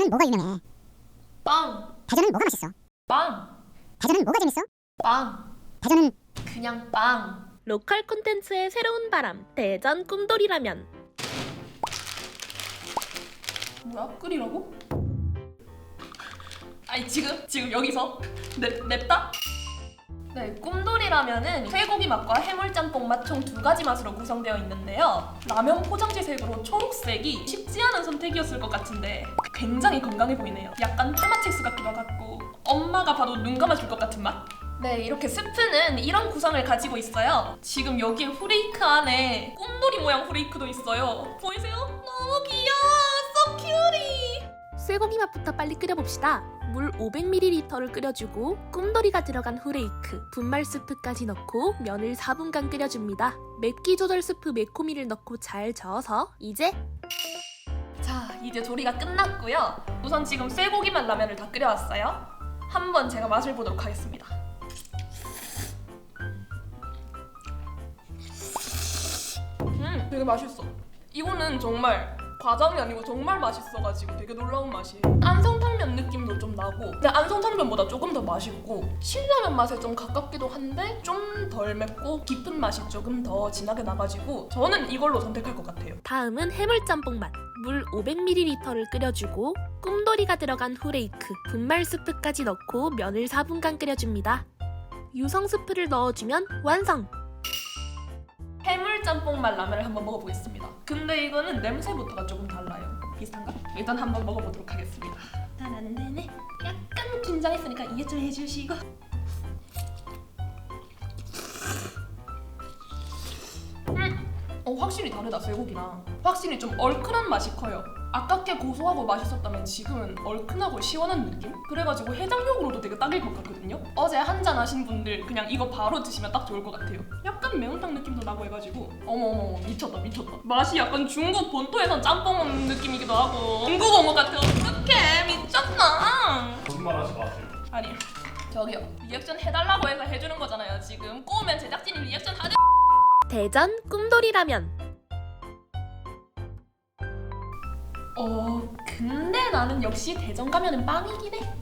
대전은 뭐가 유명해? 빵, 대전은 뭐가 맛있어? 빵, 대전은 뭐가 재밌어? 빵, 대전은 그냥 빵. 로컬 콘텐츠의 새로운 바람 대전 꿈돌이라면 뭐야? 끓이라고? 아니 지금 지금 여기서 냅 냅다? 네, 꿈돌이라면은 쇠고기 맛과 해물짬뽕 맛 총 두 가지 맛으로 구성되어 있는데요. 라면 포장지 색으로 초록색이 쉽지 않은 선택이었을 것 같은데 굉장히 건강해 보이네요. 약간 파마첵스 같기도 같고 엄마가 봐도 눈 감아줄 것 같은 맛? 네, 이렇게 스프는 이런 구성을 가지고 있어요. 지금 여기에 후레이크 안에 꿈돌이 모양 후레이크도 있어요. 보이세요? 너무 귀여워! 소 큐리! 쇠고기 맛부터 빨리 끓여봅시다. 물 500ml를 끓여주고 꿈돌이가 들어간 후레이크, 분말 스프까지 넣고 면을 4분간 끓여줍니다. 맵기 조절 스프 매코미를 넣고 잘 저어서 이제 자, 이제 조리가 끝났고요. 우선 지금 쇠고기만 라면을 다 끓여왔어요. 한번 제가 맛을 보도록 하겠습니다. 음, 되게 맛있어. 이거는 정말 과장이 아니고 정말 맛있어가지고 되게 놀라운 맛이에요. 안성탕면 느낌도 좀 나고, 근데 안성탕면보다 조금 더 맛있고 신라면 맛에 좀 가깝기도 한데 좀 덜 맵고 깊은 맛이 조금 더 진하게 나가지고 저는 이걸로 선택할 것 같아요. 다음은 해물짬뽕 맛. 물 500ml를 끓여주고 꿈돌이가 들어간 후레이크, 분말 스프까지 넣고 면을 4분간 끓여줍니다. 유성 스프를 넣어주면 완성! 해물짬뽕 맛 라면을 한번 먹어보겠습니다. 근데 이거는 냄새부터가 조금 달라요. 비슷한가? 일단 한번 먹어보도록 하겠습니다. 따라네네. 약간 긴장했으니까 이해 좀 해주시고. 어 확실히 다르다 쇠고기랑. 확실히 좀 얼큰한 맛이 커요. 아깝게 고소하고 맛있었다면 지금은 얼큰하고 시원한 느낌? 그래가지고 해장용으로도 되게 딱일 것 같거든요. 어제 한 잔 하신 분들 그냥 이거 바로 드시면 딱 좋을 것 같아요. 약간 매운탕 느낌도 나고 해가지고 어머 어머 어머, 미쳤다 미쳤다. 맛이 약간 중국 본토에선 짬뽕 먹는 느낌이기도 하고 중국 온 것 같아. 어떡해 미쳤나? 거짓말하지 마세요. 아니 저기요 리액션 해달라고 해서 해주는 거잖아요 지금 꼬우면 제작진이 리액션 하자. 대전 꿈돌이라면 어 근데 나는 역시 대전 가면은 빵이긴 해.